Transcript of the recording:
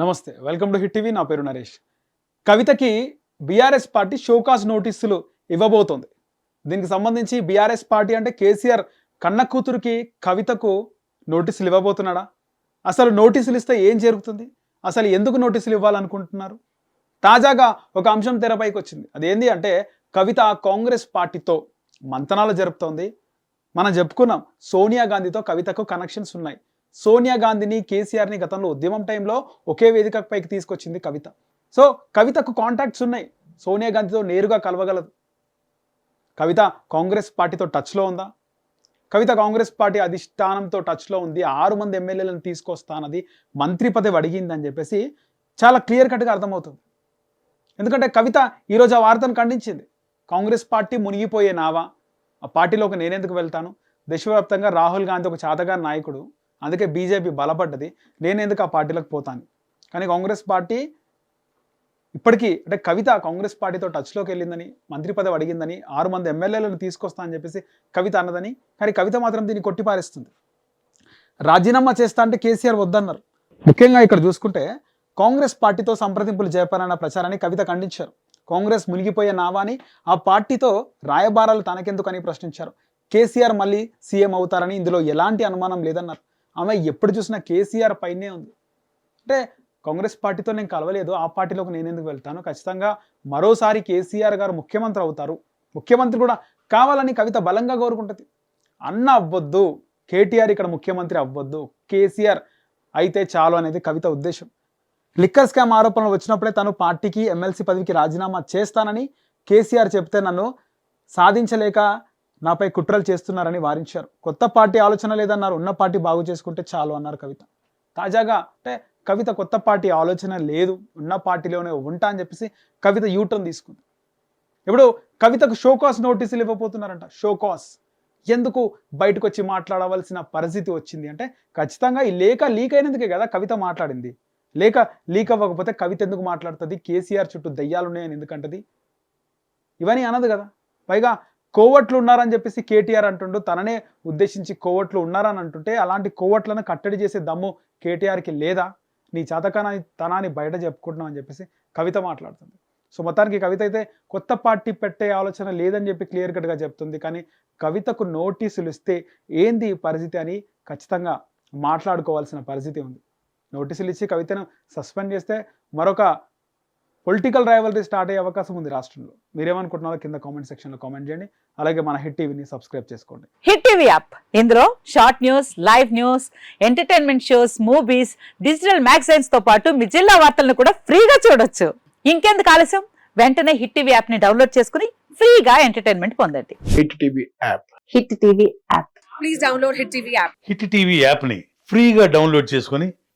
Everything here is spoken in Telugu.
నమస్తే వెల్కమ్ టు హిట్ టీవీ. నా పేరు నరేష్. కవితకి బీఆర్ఎస్ పార్టీ షోకాస్ నోటీసులు ఇవ్వబోతోంది. దీనికి సంబంధించి బీఆర్ఎస్ పార్టీ అంటే కేసీఆర్ కన్న కూతురికి కవితకు నోటీసులు ఇవ్వబోతున్నాడా? అసలు నోటీసులు ఇస్తే ఏం జరుగుతుంది? అసలు ఎందుకు నోటీసులు ఇవ్వాలనుకుంటున్నారు? తాజాగా ఒక అంశం తెరపైకి వచ్చింది. అదేంటి అంటే కవిత కాంగ్రెస్ పార్టీతో మంతనాలు జరుపుతోంది. మనం చెప్పుకున్నాం సోనియా గాంధీతో కవితకు కనెక్షన్స్ ఉన్నాయి. సోనియా గాంధీని కేసీఆర్ని గతంలో ఉద్యమం టైంలో ఒకే వేదిక పైకి తీసుకొచ్చింది కవిత. సో కవితకు కాంటాక్ట్స్ ఉన్నాయి. సోనియా గాంధీతో నేరుగా కలవగలదు. కవిత కాంగ్రెస్ పార్టీతో టచ్లో ఉందా? కవిత కాంగ్రెస్ పార్టీ అధిష్టానంతో టచ్లో ఉంది. ఆరు మంది ఎమ్మెల్యేలను తీసుకొస్తానది మంత్రి పదవి అడిగిందని చెప్పేసి చాలా క్లియర్ కట్గా అర్థమవుతుంది. ఎందుకంటే కవిత ఈరోజు ఆ వార్తను ఖండించింది. కాంగ్రెస్ పార్టీ మునిగిపోయే నావా. ఆ పార్టీలోకి నేనెందుకు వెళ్తాను? దేశవ్యాప్తంగా రాహుల్ గాంధీ ఒక చాతగారి నాయకుడు. అందుకే బీజేపీ బలపడ్డది. నేనెందుకు ఆ పార్టీలోకి పోతాను? కానీ కాంగ్రెస్ పార్టీ ఇప్పటికీ అంటే కవిత కాంగ్రెస్ పార్టీతో టచ్లోకి వెళ్ళిందని మంత్రి పదవి అడిగిందని ఆరు మంది ఎమ్మెల్యేలను తీసుకొస్తా అని చెప్పేసి కవిత అన్నదని. కానీ కవిత మాత్రం దీన్ని కొట్టిపారేస్తుంది. రాజీనామా చేస్తా అంటే కేసీఆర్ వద్దన్నారు. ముఖ్యంగా ఇక్కడ చూసుకుంటే కాంగ్రెస్ పార్టీతో సంప్రదింపులు చేపారన్న ప్రచారాన్ని కవిత ఖండించారు. కాంగ్రెస్ మునిగిపోయే నావాని ఆ పార్టీతో రాయబారాలు తనకెందుకని ప్రశ్నించారు. కేసీఆర్ మళ్ళీ సీఎం అవుతారని ఇందులో ఎలాంటి అనుమానం లేదన్నారు. ఆమె ఎప్పుడు చూసినా కేసీఆర్ పైనే ఉంది. అంటే కాంగ్రెస్ పార్టీతో నేను కలవలేదు ఆ పార్టీలోకి నేను ఎందుకు వెళ్తాను? ఖచ్చితంగా మరోసారి కేసీఆర్ గారు ముఖ్యమంత్రి అవుతారు. ముఖ్యమంత్రి కూడా కావాలని కవిత బలంగా కోరుకుంటుంది. అన్న అవ్వద్దు కేటీఆర్ ఇక్కడ ముఖ్యమంత్రి అవ్వద్దు కేసీఆర్ అయితే చాలు అనేది కవిత ఉద్దేశం. లిక్కర్ స్కామ్ ఆరోపణలు వచ్చినప్పుడే తను పార్టీకి ఎమ్మెల్సీ పదవికి రాజీనామా చేస్తానని కేసీఆర్ చెప్తే నన్ను సాధించలేక నాపై కుట్రలు చేస్తున్నారని వారించారు. కొత్త పార్టీ ఆలోచన లేదన్నారు. ఉన్న పార్టీ బాగు చేసుకుంటే చాలు అన్నారు కవిత. తాజాగా అంటే కవిత కొత్త పార్టీ ఆలోచన లేదు. ఉన్న పార్టీలోనే ఉంటా అని చెప్పేసి కవిత యూటర్న్ తీసుకుంది. ఇప్పుడు కవితకు షోకాస్ నోటీసులు ఇవ్వబోతున్నారంట. షోకాస్. ఎందుకు బయటకు వచ్చి మాట్లాడవలసిన పరిస్థితి వచ్చింది అంటే ఖచ్చితంగా ఈ లేఖ లీక్ అయినందుకే కదా కవిత మాట్లాడింది. లేక లీక్ అవ్వకపోతే కవిత ఎందుకు మాట్లాడుతుంది? కేసీఆర్ చుట్టూ దయ్యాలున్నాయని ఎందుకంటది ఇవన్నీ అనదు కదా. పైగా కోవట్లు ఉన్నారని చెప్పేసి కేటీఆర్ అంటుండు. తననే ఉద్దేశించి కోవట్లు ఉన్నారని అంటుంటే అలాంటి కోవట్లను కట్టడి చేసే దమ్ము కేటీఆర్కి లేదా? నీ చేతకానాన్ని తనాన్ని బయట చెప్పుకుంటున్నావు అని చెప్పేసి కవిత మాట్లాడుతుంది. సో మొత్తానికి కవిత అయితే కొత్త పార్టీ పెట్టే ఆలోచన లేదని చెప్పి క్లియర్ కట్గా చెప్తుంది. కానీ కవితకు నోటీసులు ఇస్తే ఏంది ఈ పరిస్థితి అని ఖచ్చితంగా మాట్లాడుకోవాల్సిన పరిస్థితి ఉంది. నోటీసులు ఇచ్చి కవితను సస్పెండ్ చేస్తే మరొక పొలిటికల్ రైవలరీ స్టార్ట్ అయ్యే అవకాశం ఉంది రాష్ట్రంలో. మీరేమనుకుంటున్నారో కింద కామెంట్ సెక్షన్లో కామెంట్ చేయండి. అలాగే మన హిట్ టీవీని సబ్స్క్రైబ్ చేసుకోండి. Hit TV app. ఇందులో short news live news entertainment shows movies digital మ్యాగజైన్స్తో పాటు మీ జిల్లా వార్తలను కూడా ఫ్రీగా చూడొచ్చు. ఇంకెందుకు ఆలస్యం? వెంటనే హిట్ టీవీ యాప్ని డౌన్లోడ్ చేసుకుని ఫ్రీగా ఎంటర్టైన్మెంట్ పొందండి. Hit TV app. Hit TV app. Please download Hit TV app. Hit TV యాప్ని ఫ్రీగా డౌన్లోడ్ చేసుకొని